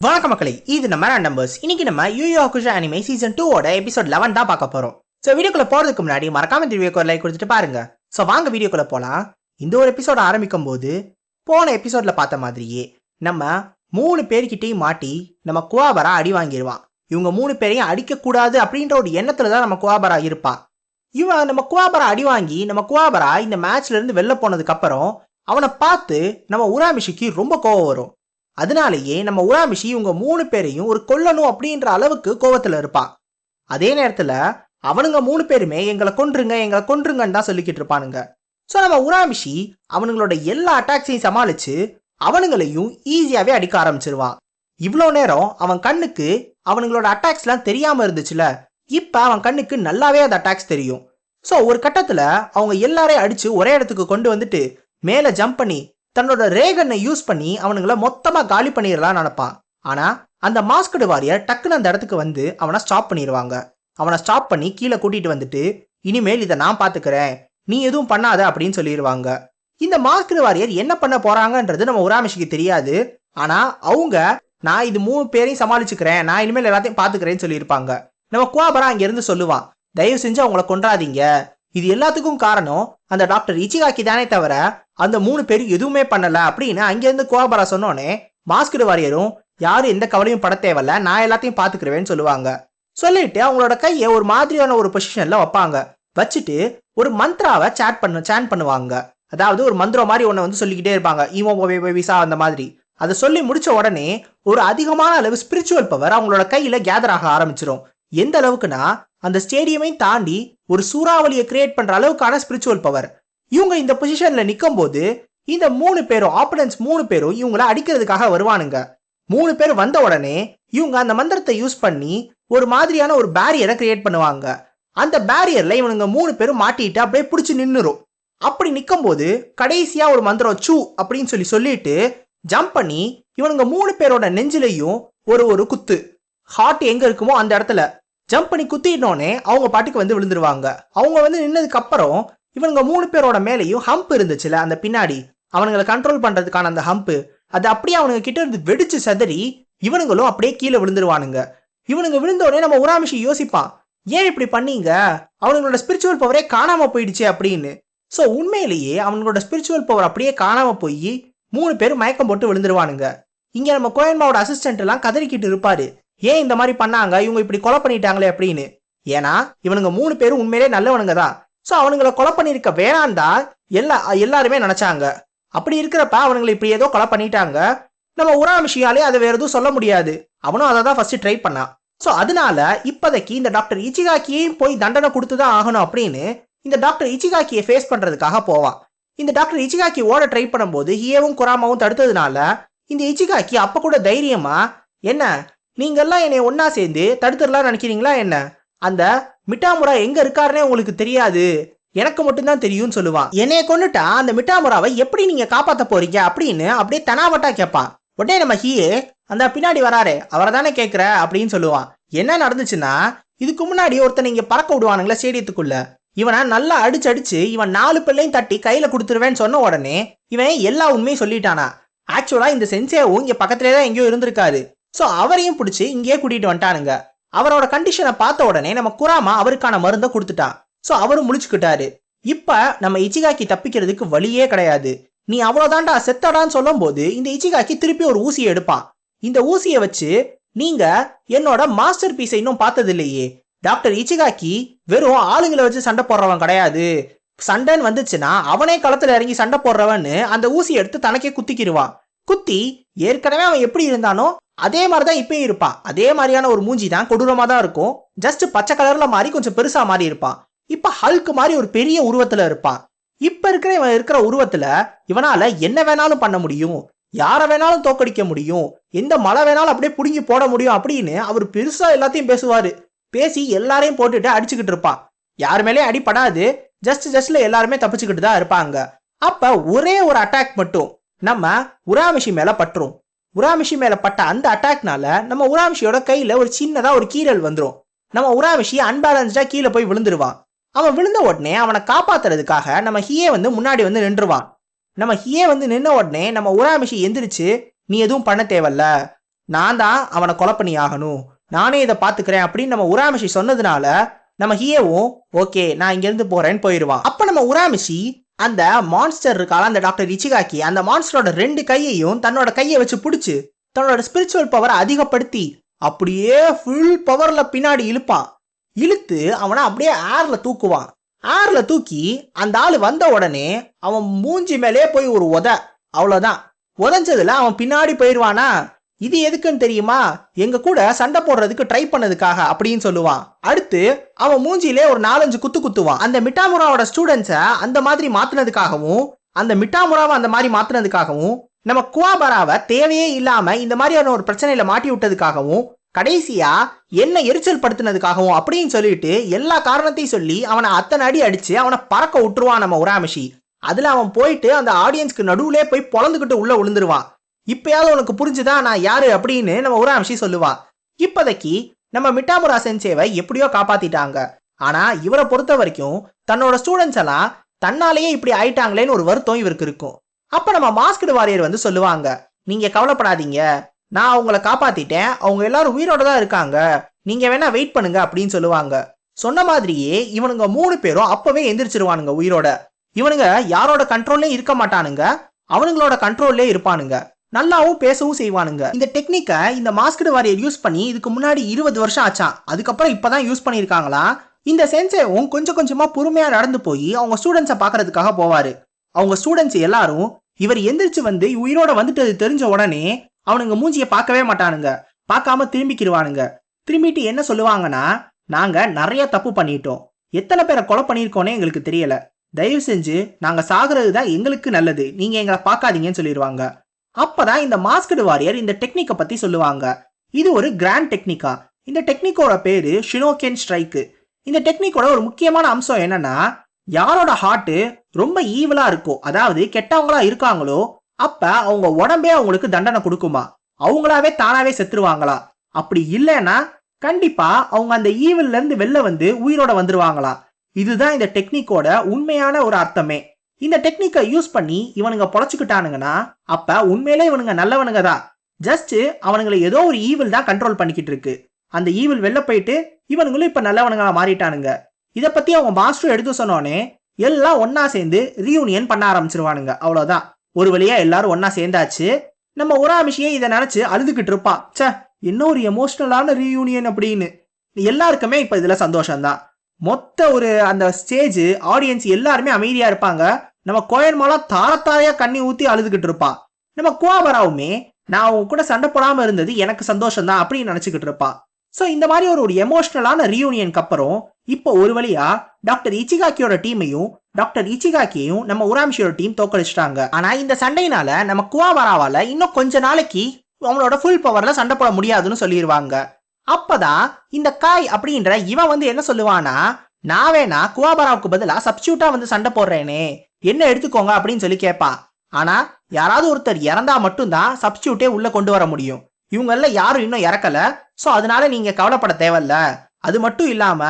வணக்கம் மக்களை இது நம்ம நம்பர்ஸ் இன்னைக்கு நம்ம யூயோ குஷா அனிமே சீசன் டூவோட எபிசோட் லெவன் தான் பார்க்க போறோம். ஸோ வீடியோக்குள்ள போறதுக்கு முன்னாடி மறக்காம இந்த வீடியோக்கு ஒரு லைக் கொடுத்துட்டு பாருங்க. ஸோ வாங்க வீடியோக்குள்ள போலாம். இந்த ஒரு எபிசோட ஆரம்பிக்கும் போது போன எபிசோட்ல பார்த்த மாதிரியே நம்ம மூணு பேர்கிட்டையும் மாட்டி நம்ம குவாபரா அடி வாங்கிடுவான் இவங்க மூணு பேரையும் அடிக்கக்கூடாது அப்படின்ற ஒரு எண்ணத்துல தான் நம்ம குவாபரா இருப்பா. இவன் நம்ம குவாபரா அடி வாங்கி நம்ம குவாபரா இந்த மேட்ச்ல இருந்து வெளில போனதுக்கு அப்புறம் அவனை பார்த்து நம்ம உராமிஷிக்கு ரொம்ப கோவம் வரும். அதனாலேயே நம்ம உராமிஷி இவங்க மூணு பேரையும் ஒரு கொல்லணும் அப்படின்ற அளவுக்கு கோவத்தில் இருப்பான் அதே நேரத்தில் அவனுங்க மூணு பேருமே எங்களை கொன்றுங்க எங்களை கொன்றுங்கன்னு தான் சொல்லிக்கிட்டு இருப்பானுங்க. ஸோ நம்ம உராமிஷி அவனுங்களோட எல்லா அட்டாக்ஸையும் சமாளித்து அவனுங்களையும் ஈஸியாகவே அடிக்க ஆரம்பிச்சிருவான் இவ்வளோ நேரம் அவன் கண்ணுக்கு அவனுங்களோட அட்டாக்ஸ்லாம் தெரியாமல் இருந்துச்சுல இப்போ அவன் கண்ணுக்கு நல்லாவே அந்த அட்டாக்ஸ் தெரியும். ஸோ ஒரு கட்டத்தில் அவங்க எல்லாரையும் அடித்து ஒரே இடத்துக்கு கொண்டு வந்துட்டு மேலே ஜம்ப் பண்ணி தன்னோட ரேகனை யூஸ் பண்ணி அவனுங்கள மொத்தமாக காலி பண்ணிடலாம்னு நினைப்பான். ஆனால் அந்த மாஸ்கடு வாரியர் டக்குன்னு அந்த இடத்துக்கு வந்து அவனை ஸ்டாப் பண்ணிடுவாங்க. அவனை ஸ்டாப் பண்ணி கீழே கூட்டிகிட்டு வந்துட்டு இனிமேல் இதை நான் பார்த்துக்கிறேன் நீ எதுவும் பண்ணாத அப்படின்னு சொல்லிடுவாங்க. இந்த மாஸ்கடு வாரியர் என்ன பண்ண போகிறாங்கன்றது நம்ம உராமிஷிக்கு தெரியாது. ஆனால் அவங்க நான் இது மூணு பேரையும் சமாளிச்சுக்கிறேன். நான் இனிமேல் எல்லாத்தையும் பார்த்துக்கிறேன்னு சொல்லியிருப்பாங்க. நம்ம குவாபரா அங்கேருந்து சொல்லுவான் தயவு செஞ்சு அவங்கள கொண்டாதீங்க இது எல்லாத்துக்கும் காரணம் அந்த டாக்டர் இச்சிகாக்கி தானே தவிர அந்த மூணு பேரும் எதுவுமே பண்ணல அப்படின்னு அங்கேருந்து கோபரா சொன்னோடனே மாஸ்கடு வாரியரும் யாரும் எந்த கவலையும் பட தேவையில்ல நான் எல்லாத்தையும் பாத்துக்கிறேன்னு சொல்லுவாங்க. சொல்லிட்டு அவங்களோட கையை ஒரு மாதிரியான ஒரு பொசிஷன்ல வைப்பாங்க. வச்சுட்டு ஒரு மந்த்ராவை சேட் பண்ண சேன் பண்ணுவாங்க. அதாவது ஒரு மந்திரம் மாதிரி ஒன்று வந்து சொல்லிக்கிட்டே இருப்பாங்க. ஈமோ விசா அந்த மாதிரி. அதை சொல்லி முடிச்ச உடனே ஒரு அதிகமான அளவு ஸ்பிரிச்சுவல் பவர் அவங்களோட கையில கேதர் ஆக ஆரம்பிச்சிடும் எந்த அளவுக்குன்னா அந்த ஸ்டேடியமையும் தாண்டி ஒரு சூறாவளியை கிரியேட் பண்ற அளவுக்கான ஸ்பிரிச்சுவல் பவர் இவங்க இந்த பொசிஷன்ல நிற்கும் போது இந்த மூணு பேரும் ஆப்பனன்ஸ் மூணு பேரும் இவங்கள அடிக்கிறதுக்காக வருவானுங்க. மூணு பேர் வந்த உடனே இவங்க அந்த மந்திரத்தை யூஸ் பண்ணி ஒரு மாதிரியான ஒரு பேரியரை கிரியேட் பண்ணுவாங்க. அந்த பேரியர்ல இவனுங்க மூணு பேரும் மாட்டிட்டு அப்படியே பிடிச்சி நின்னுரும். அப்படி நிற்கும் போது கடைசியா ஒரு மந்திரம் சூ அப்படின்னு சொல்லி சொல்லிட்டு ஜம்ப் பண்ணி இவனுங்க மூணு பேரோட நெஞ்சிலையும் ஒரு ஒரு குத்து. ஹார்ட் எங்க இருக்குமோ அந்த இடத்துல. ஜம்ப் பண்ணி குத்திட்டோன்னே அவங்க பாட்டுக்கு வந்து விழுந்துருவாங்க. அவங்க வந்து நின்னதுக்கு அப்புறம் இவனுங்க மூணு பேரோட மேலேயும் ஹம்ப் இருந்துச்சுல அந்த பின்னாடி. அவனுங்களை கண்ட்ரோல் பண்றதுக்கான அந்த ஹம்ப் அது அப்படியே அவனுங்க கிட்ட இருந்து வெடிச்சு சதறி இவனுங்களும் அப்படியே கீழே விழுந்துருவானுங்க. இவனுங்க விழுந்த உடனே நம்ம உராமிஷி யோசிப்பான் ஏன் இப்படி பண்ணீங்க? அவனுங்களோட ஸ்பிரிச்சுவல் பவரே காணாம போயிடுச்சு அப்படின்னு. ஸோ உண்மையிலேயே அவங்களோட ஸ்பிரிச்சுவல் பவர் அப்படியே காணாம போய் மூணு பேரும் மயக்கம் போட்டு விழுந்துருவானுங்க. இங்க நம்ம கோயன்மாவோட அசிஸ்டன்ட் எல்லாம் கதறிக்கிட்டு இருப்பாரு. ஏன் இந்த மாதிரி பண்ணாங்க? இவங்க இப்படி கொலை பண்ணிட்டாங்களே அப்படின்னு. ஏன்னா இவனுங்க மூணு பேரும் உண்மையிலே நல்லவனுங்க தான். ஸோ அவனுங்களை கொலை பண்ணியிருக்க வேணாண்டா எல்லா எல்லாருமே நினைச்சாங்க. அப்படி இருக்கிறப்ப அவனுங்களை இப்படி ஏதோ கொலை பண்ணிட்டாங்க. நம்ம உராமிஷியாலே அதை வேற எதுவும் சொல்ல முடியாது. அவனும் அதை தான் ஃபர்ஸ்ட் ட்ரை பண்ணான். ஸோ அதனால இப்போதைக்கு இந்த டாக்டர் இச்சிகாக்கியையும் போய் தண்டனை கொடுத்து தான் ஆகணும் அப்படின்னு இந்த டாக்டர் இச்சிகாக்கியை ஃபேஸ் பண்ணுறதுக்காக போவான். இந்த டாக்டர் இச்சிகாக்கி ஓட ட்ரை பண்ணும்போது ஹியவும் குராமாவும் தடுத்ததுனால இந்த இச்சிகாக்கி அப்போ கூட தைரியமா என்ன? நீங்கெல்லாம் என்னை ஒன்னா சேர்ந்து தடுத்துடலாம் நினைக்கிறீங்களா என்ன? அந்த மிட்டாமுரா எங்க இருக்காருன்னே உங்களுக்கு தெரியாது. எனக்கு மட்டும்தான் தெரியும்னு சொல்லுவான். என்னைய கொண்டுட்டா அந்த மிட்டாமுராவை எப்படி நீங்க காப்பாத்த போறீங்க அப்படின்னு அப்படியே தனாவட்டா கேட்பான். உடனே நம்ம ஹீயே அந்த பின்னாடி வராரே அவரை தானே கேட்குற அப்படின்னு சொல்லுவான். என்ன நடந்துச்சுன்னா இதுக்கு முன்னாடி ஒருத்தனை இங்கே பறக்க விடுவானுங்களா ஸ்டேடியத்துக்குள்ள. இவனை நல்லா அடிச்சு அடிச்சு இவன் நாலு பிள்ளையும் தட்டி கையில் கொடுத்துருவேன்னு சொன்ன உடனே இவன் எல்லா உண்மையும் சொல்லிட்டானா. ஆக்சுவலாக இந்த சென்சேவும் இங்கே பக்கத்துலேயே தான் எங்கேயோ இருந்திருக்காரு. ஸோ அவரையும் பிடிச்சி இங்கேயே கூட்டிகிட்டு வந்துட்டானுங்க அவரோட கண்டிஷனை பார்த்த உடனே நம்ம குராமா அவருக்கான மருந்தை கொடுத்துட்டான் ஸோ அவரும் முழிச்சுக்கிட்டாரு. இப்போ நம்ம இச்சிகாக்கி தப்பிக்கிறதுக்கு வழியே கிடையாது. நீ அவ்வளோதான்டா செத்தடான்னு சொல்லும் போது இந்த இச்சிகாக்கி திருப்பி ஒரு ஊசியை எடுப்பான். இந்த ஊசியை வச்சு நீங்க என்னோட மாஸ்டர் பீஸை இன்னும் பார்த்தது இல்லையே டாக்டர் இச்சிகாக்கி வெறும் ஆளுங்களை வச்சு சண்டை போடுறவன் கிடையாது. சண்டைன்னு வந்துச்சுன்னா அவனே களத்துல இறங்கி சண்டை போடுறவன்னு அந்த ஊசியை எடுத்து தனக்கே குத்திக்கிடுவான் குத்தி ஏற்கனவே அவன் எப்படி இருந்தானோ அதே மாதிரி தான் இப்பயும் இருப்பான் அதே மாதிரியான ஒரு மூஞ்சி தான் கொடூரமா தான் இருக்கும். ஜஸ்ட் பச்சை கலர்ல மாறி கொஞ்சம் பெருசா மாறி இருப்பான் இப்ப ஹல்க் மாதிரி ஒரு பெரிய உருவத்துல இருப்பான் இப்ப இருக்கிற இவன் இருக்கிற உருவத்துல இவனால என்ன வேணாலும் பண்ண முடியும். யாரை வேணாலும் தோக்கடிக்க முடியும். எந்த மழை வேணாலும் அப்படியே புடுங்கி போட முடியும் அப்படின்னு அவர் பெருசா எல்லாத்தையும் பேசுவாரு. பேசி எல்லாரையும் போட்டுட்டு அடிச்சுக்கிட்டு இருப்பான் யார் மேலேயும் அடிப்படாது ஜஸ்ட் ஜஸ்ட்ல எல்லாருமே தப்பிச்சுக்கிட்டு தான் இருப்பாங்க. அப்ப ஒரே ஒரு அட்டாக் மட்டும் நம்ம உராமிஷி மேல பற்றும் உராமிஷி மேலே பட்ட அந்த அட்டாக்னால நம்ம உராமிஷியோட கையில் ஒரு சின்னதாக ஒரு கீரல் வந்துடும் நம்ம உராமிஷி அன்பேலன்ஸ்டாக கீழே போய் விழுந்துருவான். அவன் விழுந்த உடனே அவனை காப்பாத்துறதுக்காக நம்ம ஹியே வந்து முன்னாடி வந்து நின்றுவான். நம்ம ஹியே வந்து நின்ன உடனே நம்ம உராமிஷி எந்திரிச்சு நீ எதுவும் பண்ண தேவையில்ல. நான் தான் அவனை கொலை பண்ணி ஆகணும். நானே இதை பார்த்துக்கிறேன் அப்படின்னு நம்ம உராமிஷி சொன்னதுனால நம்ம ஹியவும் ஓகே நான் இங்கேருந்து போகிறேன்னு போறேன்னு போயிடுவான் அப்போ நம்ம உராமிஷி அந்த மான்ஸ்டர் இருக்கால அந்த டாக்டர் இச்சிகாக்கி அந்த மான்ஸ்டரோட ரெண்டு கையையும் தன்னோட கையை வச்சு பிடிச்சி தன்னோட ஸ்பிரிச்சுவல் பவரை அதிகப்படுத்தி அப்படியே ஃபுல் பவரில் பின்னாடி இழுப்பான். இழுத்து அவனை அப்படியே ஏரில் தூக்குவான். ஏரில் தூக்கி அந்த ஆள் வந்த உடனே அவன் மூஞ்சி மேலே போய் ஒரு உத. அவ்வளோதான் உதஞ்சதுல அவன் பின்னாடி போயிடுவானா? இது எதுக்குன்னு தெரியுமா? எங்க கூட சண்டை போடுறதுக்கு ட்ரை பண்ணதுக்காக அப்படின்னு சொல்லுவான். அடுத்து அவன் மூஞ்சியிலே ஒரு நாலஞ்சு குத்து குத்துவான். அந்த மிட்டாமுராவோட ஸ்டூடெண்ட்ஸை அந்த மாதிரி மாத்தினதுக்காகவும் அந்த மிட்டாமுராவை அந்த மாதிரி மாத்தினதுக்காகவும் நம்ம குவாபராவை தேவையே இல்லாம இந்த மாதிரியான ஒரு பிரச்சனையில மாட்டி விட்டதுக்காகவும் கடைசியா என்ன எரிச்சல் படுத்தினதுக்காகவும் அப்படின்னு சொல்லிட்டு எல்லா காரணத்தையும் சொல்லி அவனை அத்தனை அடி அடிச்சு அவனை பறக்க விட்டுருவான் நம்ம உராமிஷி அதுல அவன் போயிட்டு அந்த ஆடியன்ஸ்க்கு நடுவுலே போய் பொழந்துகிட்டு உள்ள விழுந்துருவான். இப்பயாவது உனக்கு புரிஞ்சுதா? நான் யாரு அப்படின்னு நம்ம உராமிஷி சொல்லுவா. இப்போதைக்கு நம்ம மிட்டாமுரா சென்சேவை எப்படியோ காப்பாத்திட்டாங்க. ஆனா இவரை பொறுத்த வரைக்கும் தன்னோட ஸ்டூடெண்ட்ஸ் எல்லாம் தன்னாலேயே இப்படி ஆயிட்டாங்களேன்னு ஒரு வருத்தம் இவருக்கு இருக்கும். அப்ப நம்ம மாஸ்கடு வாரியர் வந்து சொல்லுவாங்க நீங்க கவலைப்படாதீங்க. நான் அவங்கள காப்பாத்திட்டேன். அவங்க எல்லாரும் உயிரோட தான் இருக்காங்க. நீங்க வேணா வெயிட் பண்ணுங்க அப்படின்னு சொல்லுவாங்க. சொன்ன மாதிரியே இவனுங்க மூணு பேரும் அப்பவே எந்திரிச்சிருவானுங்க உயிரோட. இவனுங்க யாரோட கண்ட்ரோல்லே இருக்க மாட்டானுங்க. அவனுங்களோட கண்ட்ரோல்லே இருப்பானுங்க. நல்லாவும் பேசவும் செய்வானுங்க. இந்த டெக்னிக்கை இந்த மாஸ்கடு வாரியர் யூஸ் பண்ணி இதுக்கு முன்னாடி இருபது வருஷம் ஆச்சான் அதுக்கப்புறம் இப்பதான் யூஸ் பண்ணியிருக்காங்களா? இந்த சென்சேவும் கொஞ்சம் கொஞ்சமா பொறுமையா நடந்து போய் அவங்க ஸ்டூடெண்ட்ஸை பார்க்கறதுக்காக போவாரு. அவங்க ஸ்டூடெண்ட்ஸ் எல்லாரும் இவர் எந்திரிச்சு வந்து உயிரோட வந்துட்டது தெரிஞ்ச உடனே அவனுங்க மூஞ்சிய பார்க்கவே மாட்டானுங்க. பார்க்காம திரும்பிக்கிடுவானுங்க திரும்பிட்டு என்ன சொல்லுவாங்கன்னா நாங்க நிறைய தப்பு பண்ணிட்டோம். எத்தனை பேரை கொலை பண்ணியிருக்கோனே எங்களுக்கு தெரியல. தயவு செஞ்சு நாங்க சாகுறது தான் எங்களுக்கு நல்லது. நீங்க எங்களை பார்க்காதீங்கன்னு சொல்லிடுவாங்க அப்பதான் இந்த மாஸ்கடு வாரியர் இந்த டெக்னிக்கை பத்தி சொல்லுவாங்க. இது ஒரு கிராண்ட் டெக்னிக்கா? இந்த டெக்னிக்கோட பேரு ஷினோகென் ஸ்ட்ரைக்கு. இந்த டெக்னிக்கோட ஒரு முக்கியமான அம்சம் என்னன்னா யாரோட ஹார்ட்டு ரொம்ப ஈவலா இருக்கோ அதாவது கெட்டவங்களா இருக்காங்களோ அப்ப அவங்க உடம்பே அவங்களுக்கு தண்டனை கொடுக்குமா? அவங்களாவே தானாவே செத்துருவாங்களா? அப்படி இல்லைன்னா கண்டிப்பா அவங்க அந்த ஈவில்ல இருந்து வெளில வந்து உயிரோட வந்துருவாங்களா? இதுதான் இந்த டெக்னிக்கோட உண்மையான ஒரு அர்த்தமே. இந்த டெக்னிக்கை யூஸ் பண்ணி இவனுங்க பொழைச்சுக்கிட்டானுங்கன்னா அப்ப உண்மையிலே இவனுங்க நல்லவனுங்க தான். ஜஸ்ட் அவனுங்களை ஏதோ ஒரு ஈவில் தான் கண்ட்ரோல் பண்ணிக்கிட்டு இருக்கு. அந்த ஈவில் வெளில போயிட்டு இவனுங்களும் இப்ப நல்லவனுங்களா மாறிட்டானுங்க. இதை பத்தி அவங்க மாஸ்டர் எடுத்து சொன்னோடனே எல்லாம் ஒன்னா சேர்ந்து ரீயூனியன் பண்ண ஆரம்பிச்சிருவானுங்க. அவ்வளவுதான். ஒரு வழியா எல்லாரும் ஒன்னா சேர்ந்தாச்சு. நம்ம உராமிஷியே இதை நினைச்சு அழுதுகிட்டு இருப்பான் ச்சே இன்னொரு ஒரு எமோஷனலான ரீயூனியன் அப்படின்னு. எல்லாருக்குமே இப்ப இதுல சந்தோஷம்தான். மொத்த ஒரு அந்த ஸ்டேஜ் ஆடியன்ஸ் எல்லாருமே அமைதியா இருப்பாங்க. நம்ம கோயன்மாலா தாரத்தாரையா கண்ணி ஊத்தி அழுதுகிட்டு இருப்பா. நம்ம குவாபராவுமே நான் அவங்க கூட சண்டை போடாம இருந்தது எனக்கு சந்தோஷம் தான் அப்படின்னு நினைச்சுக்கிட்டு இருப்பா. சோ இந்த மாதிரி ஒரு ஒரு எமோஷனலான ரீயூனியனுக்கு அப்புறம் இப்போ ஒரு வழியா டாக்டர் இச்சிகாக்கியோட டீமையும் டாக்டர் இச்சிகாக்கியையும் நம்ம உராமிஷியோட டீம் தோக்கடிச்சிட்டாங்க ஆனா இந்த சண்டையினால நம்ம குவாபராவால இன்னும் கொஞ்ச நாளைக்கு அவங்களோட ஃபுல் பவர்ல சண்டை போட முடியாதுன்னு சொல்லிடுவாங்க அப்பதான் இந்த காய் அப்படின்ற இவன் வந்து என்ன சொல்லுவானா நான் வேணா குவாபராவுக்கு பதிலா சப்ஸ்டியூட்டா வந்து சண்டை போடுறேனே. என்ன எடுத்துக்கோங்க அப்படின்னு சொல்லி கேட்பான் ஆனா யாராவது ஒருத்தர் இறந்தா மட்டும்தான் சப்ஸ்டியூட்டே உள்ள கொண்டு வர முடியும். இவங்கள யாரும் இன்னும் இறக்கல. ஸோ அதனால நீங்க கவலைப்பட தேவையில்ல. அது மட்டும் இல்லாம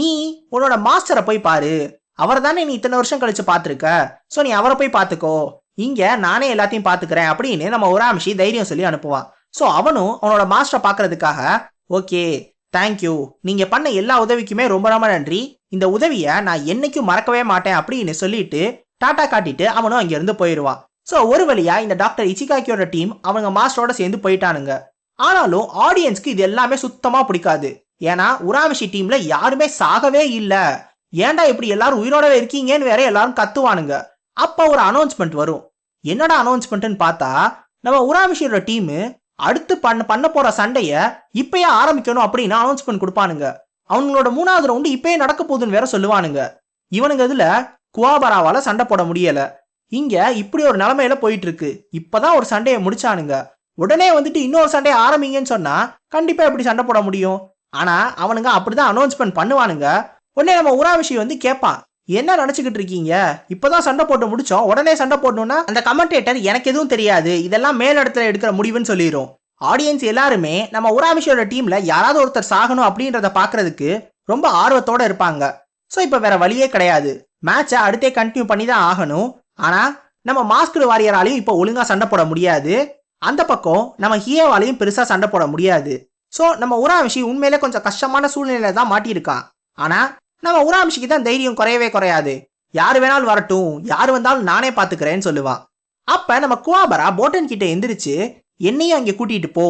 நீ உன்னோட மாஸ்டரை போய் பாரு. அவர் தானே நீ இத்தனை வருஷம் கழிச்சு பார்த்துருக்க. ஸோ நீ அவரை போய் பார்த்துக்கோ. இங்க நானே எல்லாத்தையும் பார்த்துக்கிறேன் அப்படின்னு நம்ம உராமிஷி தைரியம் சொல்லி அனுப்புவான் ஸோ அவனும் அவனோட மாஸ்டரை பார்க்கறதுக்காக ஓகே தேங்க்யூ நீங்க பண்ண எல்லா உதவிக்குமே ரொம்ப ரொம்ப நன்றி. இந்த உதவியை நான் என்னைக்கும் மறக்கவே மாட்டேன் அப்படின்னு சொல்லிட்டு டாட்டா காட்டிட்டு அவனும் அங்கிருந்து போயிடுவான் ஸோ ஒரு வழியா இந்த டாக்டர் இச்சிகாக்கியோட டீம் அவங்க மாஸ்டரோட சேர்ந்து போயிட்டானுங்க. ஆனாலும் ஆடியன்ஸ்க்கு இது எல்லாமே சுத்தமா பிடிக்காது. ஏன்னா உராமிஷி டீம்ல யாருமே சாகவே இல்லை. ஏன்டா இப்படி எல்லாரும் உயிரோடவே இருக்கீங்கன்னு வேற எல்லாரும் கத்துவானுங்க. அப்ப ஒரு அனௌன்ஸ்மெண்ட் வரும். என்னடா அனௌன்ஸ்மெண்ட்னு பார்த்தா நம்ம உராமிஷியோட டீம் அடுத்து பண்ண பண்ண போற சண்டைய இப்பயே ஆரம்பிக்கணும் அப்படின்னு அனௌன்ஸ்மெண்ட் கொடுப்பானுங்க. அவங்களோட மூணாவது ரவுண்டு இப்பயே நடக்க போகுதுன்னு வேற சொல்லுவானுங்க. இவனுங்க இதுல குவாபராவால சண்டை போட முடியல. இங்க இப்படி ஒரு நிலைமையில போயிட்டு இருக்கு இப்பதான் ஒரு சண்டையை முடிச்சானுங்க. உடனே வந்துட்டு இன்னொரு சண்டையை ஆரம்பிங்கன்னு சொன்னா கண்டிப்பா எப்படி சண்டை போட முடியும்? ஆனா அவனுங்க அப்படிதான் அனௌன்ஸ்மெண்ட் பண்ணுவானுங்க. உடனே நம்ம உராவிஷி வந்து கேட்பான் என்ன நினைச்சுக்கிட்டு இருக்கீங்க? இப்பதான் சண்டை போட்டு முடிச்சோம். உடனே சண்டை போடணும்னா அந்த கமெண்டேட்டர் எனக்கு எதுவும் தெரியாது. இதெல்லாம் மேலிடத்துல எடுக்கிற முடிவுன்னு சொல்லிடும் ஆடியன்ஸ் எல்லாருமே நம்ம உராவிஷியோட டீம்ல யாராவது ஒருத்தர் சாகணும் அப்படின்றத பாக்குறதுக்கு ரொம்ப ஆர்வத்தோட இருப்பாங்க. ஸோ இப்போ வேற வழியே கிடையாது. மேட்சை அடுத்தே கண்டினியூ பண்ணி தான் ஆகணும். ஆனால் நம்ம மாஸ்கடு வாரியராலையும் இப்போ ஒழுங்காக சண்டை போட முடியாது. அந்த பக்கம் நம்ம ஹியோவாலையும் பெருசாக சண்டை போட முடியாது. ஸோ நம்ம உராமிஷி உண்மையிலே கொஞ்சம் கஷ்டமான சூழ்நிலையில தான் மாட்டியிருக்கான் ஆனால் நம்ம உராமிஷிக்கு தான் தைரியம் குறையவே குறையாது. யார் வேணாலும் வரட்டும் யார் வந்தாலும் நானே பார்த்துக்கிறேன்னு சொல்லுவான் அப்போ நம்ம குவாபரா போட்டன் கிட்ட எந்திரிச்சு என்னையும் அங்கே கூட்டிகிட்டு போ.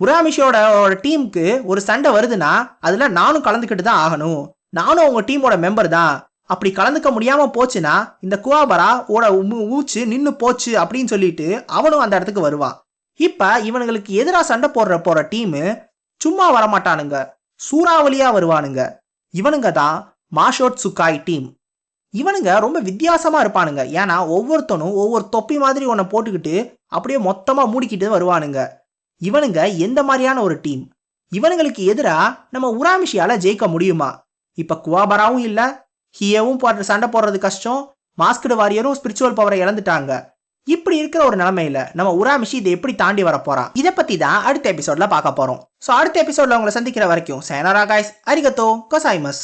உராமிஷியோட டீமுக்கு ஒரு சண்டை வருதுன்னா அதில் நானும் கலந்துக்கிட்டு தான் ஆகணும். நானும் உங்கள் டீமோட மெம்பர் தான். அப்படி கலந்துக்க முடியாம போச்சுன்னா இந்த குவாபரா ஓட மூ- மூச்சு நின்னு போச்சு அப்படின்னு சொல்லிட்டு அவனும் அந்த இடத்துக்கு வருவான் இப்ப இவனுங்களுக்கு எதிராக சண்டை போடுற போற டீமு சும்மா வரமாட்டானுங்க. சூறாவளியா வருவானுங்க. இவனுங்க தான் மாஷோட் சுக்காய் டீம் இவனுங்க ரொம்ப வித்தியாசமா இருப்பானுங்க. ஏன்னா ஒவ்வொருத்தனும் ஒவ்வொரு தொப்பி மாதிரி ஒன்றை போட்டுக்கிட்டு அப்படியே மொத்தமா மூடிக்கிட்டு வருவானுங்க. இவனுங்க எந்த மாதிரியான ஒரு டீம் இவனுங்களுக்கு எதிராக நம்ம உராமிஷியால ஜெயிக்க முடியுமா? இப்ப குவாபராவும் இல்லை ஹியவும் போடுற சண்டை போடுறது கஷ்டம். மாஸ்கடு வாரியரும் ஸ்பிரிச்சுவல் பவரை இழந்துட்டாங்க. இப்படி இருக்கிற ஒரு நிலைமையில நம்ம உராமிஷி இதை எப்படி தாண்டி வர போறான்? இதை பத்தி தான் அடுத்த எபிசோட்ல பார்க்க போறோம். ஸோ அடுத்த எபிசோட்ல உங்களை சந்திக்கிற வரைக்கும் சேனரா காய்ஸ் அரிகத்தோ கொசாய்மஸ்